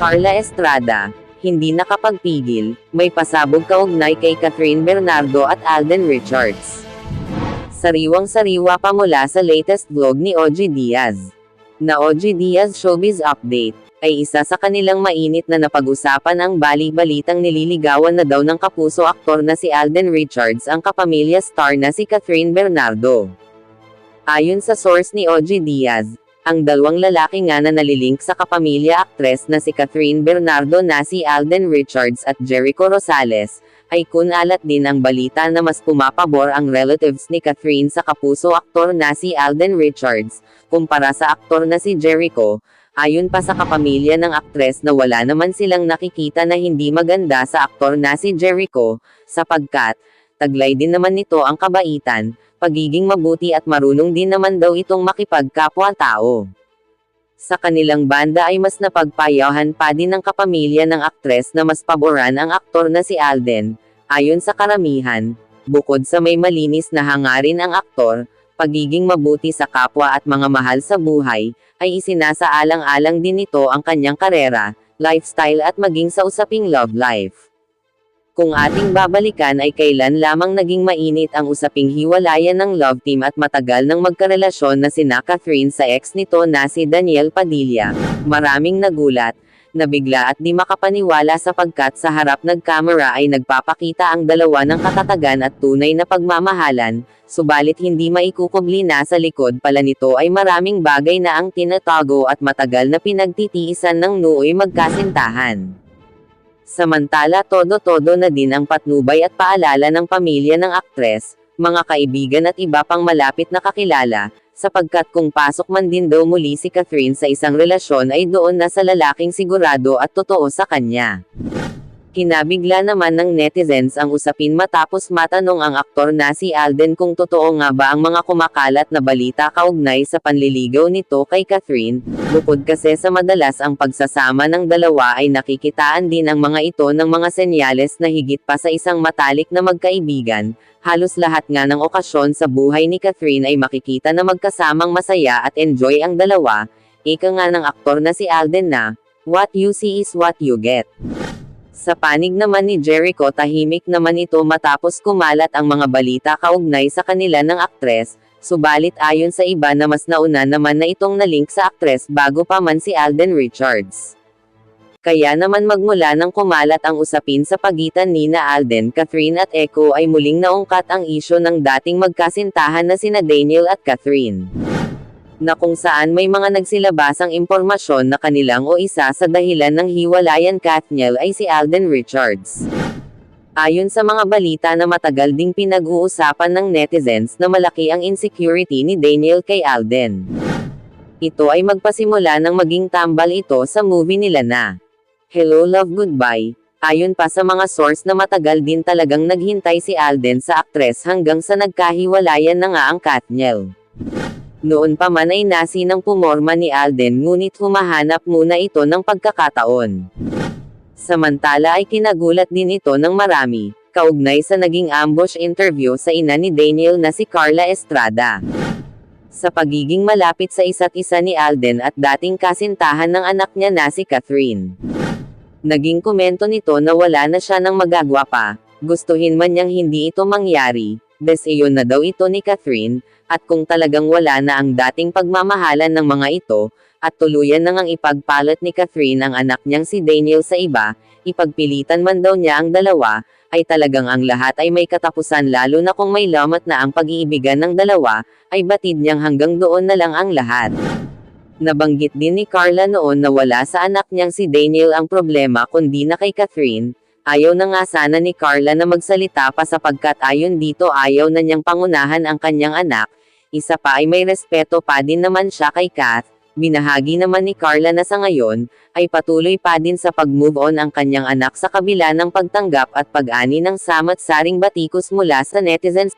Carla Estrada, hindi nakapagpigil, may pasabog kaugnay kay Catherine Bernardo at Alden Richards. Sariwang-sariwa pa mula sa latest vlog ni OG Diaz. Na OG Diaz Showbiz Update, ay isa sa kanilang mainit na napag-usapan ang bali-balitang nililigawan na daw ng kapuso aktor na si Alden Richards ang kapamilya star na si Catherine Bernardo. Ayon sa source ni OG Diaz, ang dalawang lalaki nga na nalilink sa kapamilya aktres na si Catherine Bernardo na si Alden Richards at Jericho Rosales, ay kunalat din ang balita na mas pumapabor ang relatives ni Catherine sa kapuso aktor na si Alden Richards, kumpara sa aktor na si Jericho, ayon pa sa kapamilya ng aktres na wala naman silang nakikita na hindi maganda sa aktor na si Jericho, sapagkat, taglay din naman nito ang kabaitan, pagiging mabuti at marunong din naman daw itong makipagkapwa-tao. Sa kanilang banda ay mas napagpayahan pa din ng kapamilya ng aktres na mas paboran ang aktor na si Alden, ayon sa karamihan, bukod sa may malinis na hangarin ang aktor, pagiging mabuti sa kapwa at mga mahal sa buhay, ay isinasaalang-alang din nito ang kanyang karera, lifestyle at maging sa usaping love life. Kung ating babalikan ay kailan lamang naging mainit ang usaping hiwalayan ng love team at matagal nang magkarelasyon na sina Catherine sa ex nito na si Daniel Padilla. Maraming nagulat, nabigla at di makapaniwala sapagkat sa harap nag-camera ay nagpapakita ang dalawa ng katatagan at tunay na pagmamahalan, subalit hindi maikukubli na sa likod pala nito ay maraming bagay na ang tinatago at matagal na pinagtitiisan ng nooy magkasintahan. Samantala todo-todo na din ang patnubay at paalala ng pamilya ng aktres, mga kaibigan at iba pang malapit na kakilala, sapagkat kung pasok man din daw muli si Catherine sa isang relasyon ay doon na sa lalaking sigurado at totoo sa kanya. Kinabigla naman ng netizens ang usapin matapos matanong ang aktor na si Alden kung totoo nga ba ang mga kumakalat na balita kaugnay sa panliligaw nito kay Catherine, bukod kasi sa madalas ang pagsasama ng dalawa ay nakikitaan din ang mga ito ng mga senyales na higit pa sa isang matalik na magkaibigan, halos lahat nga ng okasyon sa buhay ni Catherine ay makikita na magkasamang masaya at enjoy ang dalawa, ika nga ng aktor na si Alden na, what you see is what you get. Sa panig naman ni Jericho tahimik naman ito matapos kumalat ang mga balita kaugnay sa kanila ng aktres, subalit ayon sa iba na mas nauna naman na itong nalink sa aktres bago pa man si Alden Richards. Kaya naman magmula nang kumalat ang usapin sa pagitan ni na Alden, Catherine at Echo ay muling naungkat ang isyo ng dating magkasintahan na sina Daniel at Catherine na kung saan may mga nagsilabasang impormasyon na kanilang o isa sa dahilan ng hiwalayan Kathniel ay si Alden Richards. Ayon sa mga balita na matagal ding pinag-uusapan ng netizens na malaki ang insecurity ni Daniel kay Alden. Ito ay magpasimula ng maging tambal ito sa movie nila na Hello Love Goodbye. Ayon pa sa mga source na matagal din talagang naghintay si Alden sa aktres hanggang sa nagkahiwalayan na nga ang Kathniel. Noon pa man ay nasi ng pumorma ni Alden ngunit humahanap muna ito ng pagkakataon. Samantala ay kinagulat din ito ng marami, kaugnay sa naging ambush interview sa ina ni Daniel na si Carla Estrada. Sa pagiging malapit sa isa't isa ni Alden at dating kasintahan ng anak niya na si Catherine. Naging komento nito na wala na siya ng magagawa pa, gustuhin man niyang hindi ito mangyari, Desiyon na daw ito ni Catherine, at kung talagang wala na ang dating pagmamahalan ng mga ito, at tuluyan na ngang ipagpalat ni Catherine ang anak niyang si Daniel sa iba, ipagpilitan man daw niya ang dalawa, ay talagang ang lahat ay may katapusan lalo na kung may lamat na ang pag-iibigan ng dalawa, ay batid niyang hanggang doon na lang ang lahat. Nabanggit din ni Carla noon na wala sa anak niyang si Daniel ang problema kundi na kay Catherine, Ayaw na nga sana ni Carla na magsalita pa sapagkat ayon dito ayaw na niyang pangunahan ang kanyang anak, isa pa ay may respeto pa din naman siya kay Kath, binahagi naman ni Carla na sa ngayon, ay patuloy pa din sa pag-move on ang kanyang anak sa kabila ng pagtanggap at pag-ani ng samat-saring batikos mula sa netizens.